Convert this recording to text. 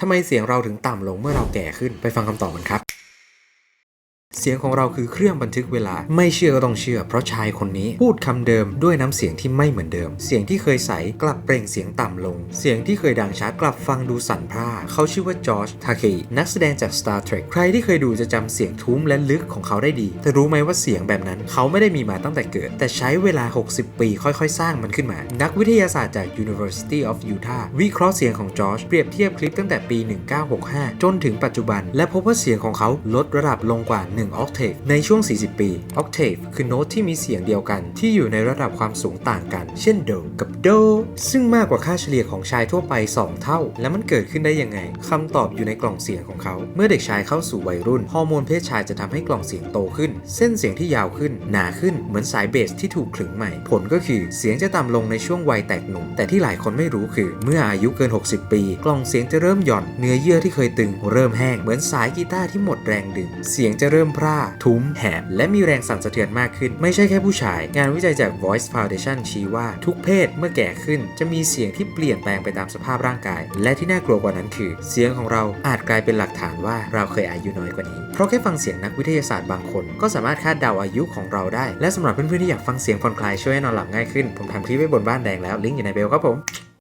ทำไมเสียงเราถึงต่ำลงเมื่อเราแก่ขึ้นไปฟังคำตอบกันครับ เสียงของเราคือเครื่องบันทึกเวลา ไม่เชื่อก็ต้องเชื่อ เพราะชายคนนี้พูดคำเดิมด้วยน้ำเสียงที่ไม่เหมือนเดิม เสียงที่เคยใสกลับเปล่งเสียงต่ำลง เสียงที่เคยดังชัดกลับฟังดูสั่นพร่าเขาชื่อว่าจอร์จทาเคอินักแสดงจาก Star Trek ใครที่เคยดูจะจำเสียงทุ้มและลึกของเขาได้ดี แต่รู้ไหมว่าเสียงแบบนั้น เขาไม่ได้มีมาตั้งแต่เกิด แต่ใช้เวลา 60 ปี ค่อยๆ สร้างมันขึ้นมา นักวิทยาศาสตร์จาก University of Utah วิเคราะห์เสียงของจอร์จเปรียบเทียบคลิปตั้งแต่ปี 1965 จนถึงปัจจุบัน และพบว่าเสียงของเขาลดระดับลงกว่า 1 octave ในช่วง 40 ปี octave คือโน้ตที่มีเสียงเดียวกัน ที่อยู่ในระดับความสูงต่างกัน เช่นโดกับโด ซึ่งมากกว่าค่าเฉลี่ยของชายทั่วไป 2 เท่า แล้วมันเกิดขึ้นได้ยังไงคำตอบอยู่ในกล่องเสียงของเขา เมื่อเด็กชายเข้าสู่วัยรุ่นฮอร์โมนเพศชายจะทำให้กล่องเสียงโตขึ้น เส้นเสียงที่ยาวขึ้น หนาขึ้นเหมือนสายเบสที่ถูกขึงใหม่ ผลก็คือเสียงจะต่ำลงในช่วงวัยแตกหนุ่ม แต่ที่หลายคนไม่รู้คือ เมื่ออายุเกิน 60 ปี กล่องเสียงจะเริ่มหย่อนเนื้อเยื่อที่เคยตึงเริ่มแห้งเหมือนสายกีตาร์ที่หมดแรงดึง เสียงจะเริ่มร่าทุ้ม แหบและมีแรงสั่นสะเทือนมากขึ้น ไม่ใช่แค่ผู้ชาย งานวิจัยจาก Voice Foundation ชี้ว่าทุกเพศเมื่อแก่ขึ้น จะมีเสียงที่เปลี่ยนแปลงไปตามสภาพร่างกาย และที่น่ากลัวกว่านั้นคือ เสียงของเราอาจกลายเป็นหลักฐานว่าเราเคยอายุน้อยกว่านี้ เพราะแค่ฟังเสียงนักวิทยาศาสตร์บางคน ก็สามารถคาดเดาอายุของเราได้ และสำหรับเพื่อนๆที่อยากฟังเสียงผ่อนคลายช่วยให้นอนหลับง่ายขึ้น ผมทำคลิปไว้บนบ้านแดงแล้วลิงก์อยู่ในเบลครับผม